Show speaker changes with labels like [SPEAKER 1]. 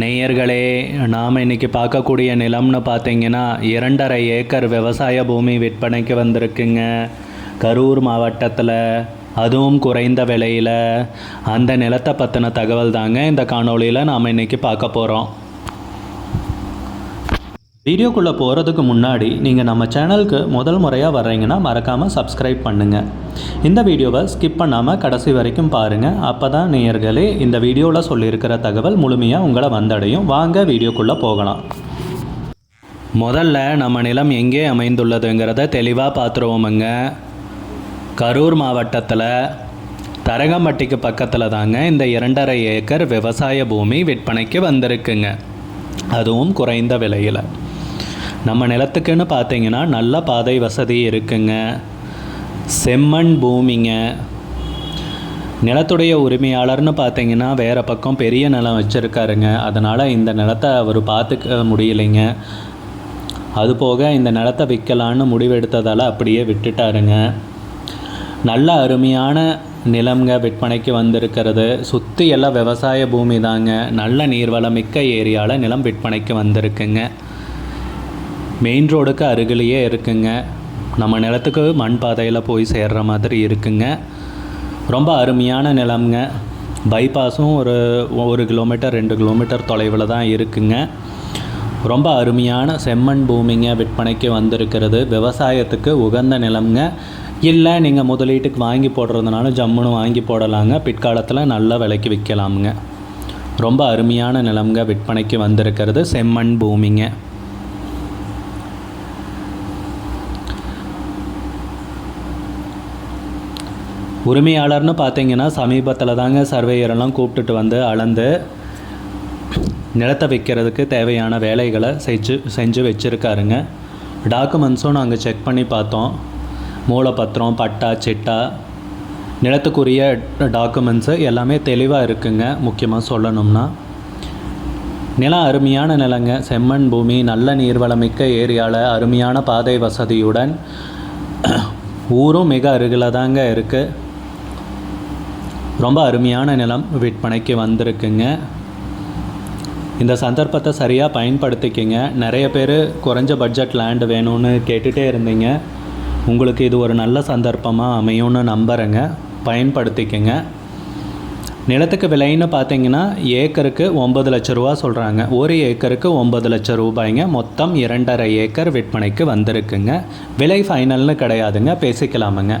[SPEAKER 1] நேயர்களே நாம் இன்னைக்கு பார்க்கக்கூடிய நிலம்னு பார்த்தீங்கன்னா இரண்டரை ஏக்கர் விவசாய பூமி விற்பனைக்கு வந்திருக்குங்க. கரூர் மாவட்டத்தில் அதுவும் குறைந்த விலையில். அந்த நிலத்தை பற்றின தகவல் தாங்க இந்த காணொளியில் நாம் இன்னைக்கு பார்க்க போகிறோம் வீடியோக்குள்ளே போகிறதுக்கு முன்னாடி நீங்கள் நம்ம சேனலுக்கு முதல் முறையாக வர்றீங்கன்னா மறக்காமல் சப்ஸ்கிரைப் பண்ணுங்கள் இந்த வீடியோவை ஸ்கிப் பண்ணாமல் கடைசி வரைக்கும் பாருங்கள் அப்போ தான் நேயர்களே இந்த வீடியோவில் சொல்லியிருக்கிற தகவல் முழுமையாக உங்களை வந்தடையும். வாங்க வீடியோக்குள்ளே போகலாம். முதல்ல நம்ம நிலம் எங்கே அமைந்துள்ளதுங்கிறத தெளிவாக பார்த்துருவோமுங்க கரூர் மாவட்டத்தில் தரங்கம்பட்டிக்கு பக்கத்தில் தாங்க இந்த இரண்டரை ஏக்கர் விவசாய பூமி விற்பனைக்கு வந்திருக்குங்க. அதுவும் குறைந்த விலையில். நம்ம நிலத்துக்குன்னு பார்த்தீங்கன்னா நல்ல பாதை வசதி இருக்குங்க. செம்மண் பூமிங்க. நிலத்துடைய உரிமையாளர்னு பார்த்தீங்கன்னா வேறு பக்கம் பெரிய நிலம் வச்சுருக்காருங்க. அதனால் இந்த நிலத்தை அவர் பார்த்துக்க முடியலைங்க. அதுபோக இந்த நிலத்தை விற்கலான்னு முடிவெடுத்ததால் அப்படியே விட்டுட்டாருங்க. நல்ல அருமையான நிலம்ங்க விற்பனைக்கு வந்திருக்கிறது. சுற்றி எல்லாம் விவசாய பூமி தாங்க. நல்ல நீர்வளம் மிக்க ஏரியாவில் நிலம் விற்பனைக்கு வந்திருக்குங்க. மெயின் ரோடுக்கு அருகிலேயே இருக்குங்க. நம்ம நிலத்துக்கு மண் பாதையில் போய் சேர்ற மாதிரி இருக்குங்க. ரொம்ப அருமையான நிலம்ங்க. பைபாஸும் ஒரு ஒரு கிலோமீட்டர் ரெண்டு கிலோமீட்டர் தொலைவில் தான் இருக்குங்க. ரொம்ப அருமையான செம்மண் பூமிங்க விற்பனைக்கு வந்திருக்கிறது. விவசாயத்துக்கு உகந்த நிலம்ங்க. இல்லை நீங்கள் முதலீட்டுக்கு வாங்கி போடுறதுனால ஜம்முன்னு வாங்கி போடலாங்க. பிற்காலத்தில் நல்ல விலைக்கு விற்கலாமுங்க. ரொம்ப அருமையான நிலம்ங்க விற்பனைக்கு வந்திருக்கிறது. செம்மண் பூமிங்க. உரிமையாளர்னு பார்த்தீங்கன்னா சமீபத்தில் தாங்க சர்வேயரெல்லாம் கூப்பிட்டுட்டு வந்து அளந்து நிலத்தை வைக்கிறதுக்கு தேவையான வேலைகளை செஞ்சு செஞ்சு வச்சுருக்காருங்க. டாக்குமெண்ட்ஸும் நாங்கள் செக் பண்ணி பார்த்தோம். மூலப்பத்திரம் பட்டா சிட்டா நிலத்துக்குரிய டாக்குமெண்ட்ஸு எல்லாமே தெளிவாக இருக்குங்க முக்கியமாக சொல்லணும்னா. நிலம் அருமையான நிலங்க செம்மண் பூமி நல்ல நீர்வளமிக்க ஏரியாவில் அருமையான பாதை வசதியுடன் ஊரும் மிக அருகில் தாங்க இருக்குது ரொம்ப அருமையான நிலம் விற்பனைக்கு வந்திருக்குங்க. இந்த சந்தர்ப்பத்தை சரியாக பயன்படுத்திக்கிங்க. நிறைய பேர் குறைஞ்ச பட்ஜெட் லேண்டு வேணும்னு கேட்டுகிட்டே இருந்தீங்க. உங்களுக்கு இது ஒரு நல்ல சந்தர்ப்பமாக அமையும்னு நம்புகிறேங்க பயன்படுத்திக்கங்க. நிலத்துக்கு விலைன்னு பார்த்தீங்கன்னா ஏக்கருக்கு ஒம்பது லட்ச ரூபா சொல்கிறாங்க ஒரு ஏக்கருக்கு ஒம்பது லட்சம் ரூபாய்ங்க. மொத்தம் இரண்டரை ஏக்கர் விற்பனைக்கு வந்திருக்குங்க. விலை ஃபைனல்னு கிடையாதுங்க. பேசிக்கலாமுங்க.